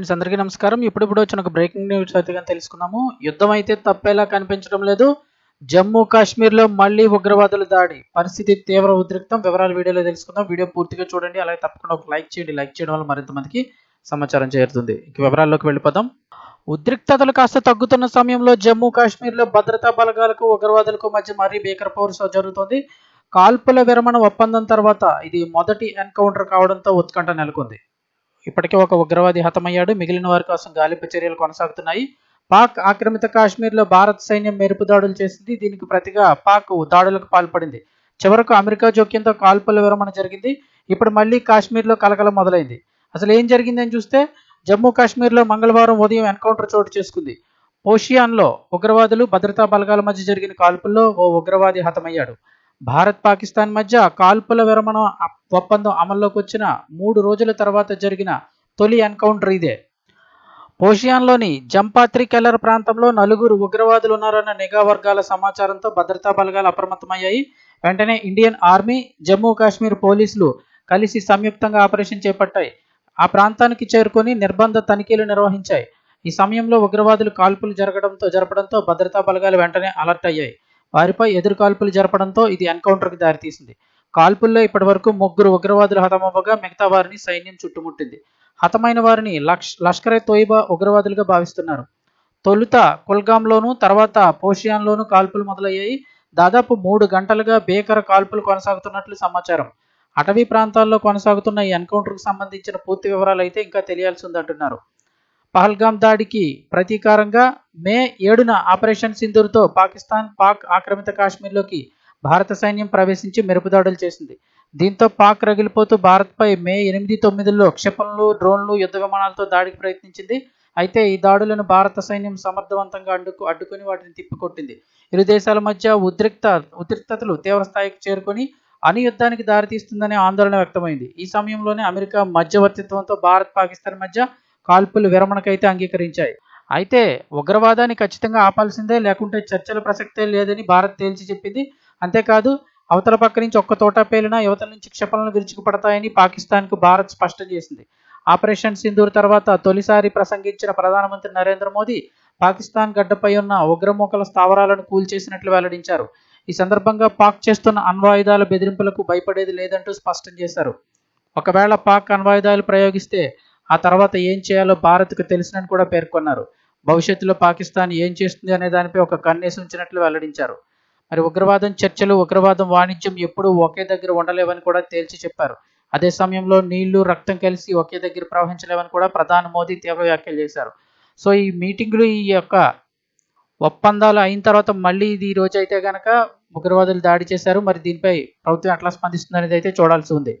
Friends అందరికీ నమస్కారం. ఇప్పుడిప్పుడు వచ్చిన ఒక బ్రేకింగ్ న్యూస్ అయితే కానీ యుద్ధం అయితే తప్పేలా కనిపించడం లేదు. జమ్మూ కాశ్మీర్లో మళ్ళీ ఉగ్రవాదుల దాడి. పరిస్థితి తీవ్ర ఉద్రిక్తం. వివరాలు వీడియోలో తెలుసుకుందాం. వీడియో పూర్తిగా చూడండి. అలాగే తప్పకుండా ఒక లైక్ చేయండి. లైక్ చేయడం వల్ల మరింత మందికి సమాచారం చేరుతుంది. ఇక వివరాల్లోకి వెళ్ళిపోదాం. ఉద్రిక్తతలు కాస్త తగ్గుతున్న సమయంలో జమ్మూ కాశ్మీర్లో భద్రతా బలగాలకు ఉగ్రవాదులకు మధ్య మరీ భీకర పౌరుష జరుగుతోంది. కాల్పుల విరమణ ఒప్పందం తర్వాత ఇది మొదటి ఎన్కౌంటర్ కావడంతో ఉత్కంఠ నెలకొంది. ఇప్పటికే ఒక ఉగ్రవాది హతమయ్యాడు. మిగిలిన వారి కోసం గాలింపు చర్యలు కొనసాగుతున్నాయి. పాక్ ఆక్రమిత కాశ్మీర్లో భారత్ సైన్యం మెరుపు దాడులు చేసింది. దీనికి ప్రతిగా పాక్ దాడులకు పాల్పడింది. చివరకు అమెరికా జోక్యంతో కాల్పుల విరమణ జరిగింది. ఇప్పుడు మళ్ళీ కాశ్మీర్లో కలకలం మొదలైంది. అసలు ఏం జరిగిందని చూస్తే జమ్మూ కాశ్మీర్లో మంగళవారం ఉదయం ఎన్కౌంటర్ చోటు చేసుకుంది. పోషియాన్లో ఉగ్రవాదులు భద్రతా బలగాల మధ్య జరిగిన కాల్పుల్లో ఓ ఉగ్రవాది హతమయ్యాడు. భారత్ పాకిస్తాన్ మధ్య కాల్పుల విరమణ ఒప్పందం అమల్లోకి వచ్చిన మూడు రోజుల తర్వాత జరిగిన తొలి ఎన్కౌంటర్ ఇదే. పోషియాన్లోని జంపాత్రి కెల్లర్ ప్రాంతంలో నలుగురు ఉగ్రవాదులు ఉన్నారన్న నిఘా వర్గాల సమాచారంతో భద్రతా బలగాలు అప్రమత్తమయ్యాయి. వెంటనే ఇండియన్ ఆర్మీ జమ్మూ కాశ్మీర్ పోలీసులు కలిసి సంయుక్తంగా ఆపరేషన్ చేపట్టాయి. ఆ ప్రాంతానికి చేరుకొని నిర్బంధ తనిఖీలు నిర్వహించాయి. ఈ సమయంలో ఉగ్రవాదులు కాల్పులు జరగడంతో జరపడంతో భద్రతా బలగాలు వెంటనే అలర్ట్ అయ్యాయి. వారిపై ఎదురు కాల్పులు జరపడంతో ఇది ఎన్కౌంటర్కి దారితీసింది. కాల్పుల్లో ఇప్పటివరకు ముగ్గురు ఉగ్రవాదులు హతమవ్వగా మిగతా వారిని సైన్యం చుట్టుముట్టింది. హతమైన వారిని లక్ష్ లష్కరే తోయిబా ఉగ్రవాదులుగా భావిస్తున్నారు. తొలుత కుల్గాంలోను తర్వాత పోషియాన్లోను కాల్పులు మొదలయ్యాయి. దాదాపు మూడు గంటలుగా భీకర కాల్పులు కొనసాగుతున్నట్లు సమాచారం. అటవీ ప్రాంతాల్లో కొనసాగుతున్న ఈ ఎన్కౌంటర్కు సంబంధించిన పూర్తి వివరాలు అయితే ఇంకా తెలియాల్సి ఉందంటున్నారు. పహల్గాం దాడికి ప్రతీకారంగా మే ఏడున ఆపరేషన్ సింధూర్తో పాకిస్తాన్ పాక్ ఆక్రమిత కాశ్మీర్లోకి భారత సైన్యం ప్రవేశించి మెరుపుదాడులు చేసింది. దీంతో పాక్ రగిలిపోతూ భారత్పై మే ఎనిమిది తొమ్మిదిలో క్షిపణులు డ్రోన్లు యుద్ధ విమానాలతో దాడికి ప్రయత్నించింది. అయితే ఈ దాడులను భారత సైన్యం సమర్థవంతంగా అడ్డుకు అడ్డుకుని వాటిని తిప్పికొట్టింది. ఇరు దేశాల మధ్య ఉద్రిక్త ఉద్రిక్తతలు తీవ్రస్థాయికి చేరుకొని అణు యుద్ధానికి దారితీస్తుందనే ఆందోళన వ్యక్తమైంది. ఈ సమయంలోనే అమెరికా మధ్యవర్తిత్వంతో భారత్ పాకిస్తాన్ మధ్య కాల్పులు విరమణకైతే అంగీకరించాయి. అయితే ఉగ్రవాదాన్ని ఖచ్చితంగా ఆపాల్సిందే లేకుంటే చర్చల ప్రసక్తే లేదని భారత్ తేల్చి చెప్పింది. అంతేకాదు అవతల పక్క నుంచి ఒక్క తోట పేలినా యువతల నుంచి క్షిపణులు విరుచుకుపడతాయని పాకిస్తాన్కు భారత్ స్పష్టం చేసింది. ఆపరేషన్ సింధూర్ తర్వాత తొలిసారి ప్రసంగించిన ప్రధానమంత్రి నరేంద్ర మోదీ పాకిస్తాన్ గడ్డపై ఉన్న ఉగ్రమూకల స్థావరాలను కూల్చేసినట్లు వెల్లడించారు. ఈ సందర్భంగా పాక్ చేస్తున్న అణ్వాయుధాల బెదిరింపులకు భయపడేది లేదంటూ స్పష్టం చేశారు. ఒకవేళ పాక్ అణ్వాయుధాలు ప్రయోగిస్తే ఆ తర్వాత ఏం చేయాలో భారత్కు తెలిసినని కూడా పేర్కొన్నారు. భవిష్యత్తులో పాకిస్తాన్ ఏం చేస్తుంది అనే దానిపై ఒక కన్నేసి ఉంచినట్లు వెల్లడించారు. మరి ఉగ్రవాదం చర్చలు ఉగ్రవాదం వాణిజ్యం ఎప్పుడూ ఒకే దగ్గర ఉండలేవని కూడా తేల్చి చెప్పారు. అదే సమయంలో నీళ్ళు రక్తం కలిసి ఒకే దగ్గర ప్రవహించలేవని కూడా ప్రధాని మోదీ తీవ్ర వ్యాఖ్యలు చేశారు. సో ఈ మీటింగ్లు ఈ యొక్క ఒప్పందాలు అయిన తర్వాత మళ్ళీ ఇది ఈ రోజు అయితే కనుక ఉగ్రవాదులు దాడి చేశారు. మరి దీనిపై ప్రభుత్వం ఎట్లా స్పందిస్తుంది అనేది అయితే చూడాల్సి ఉంది.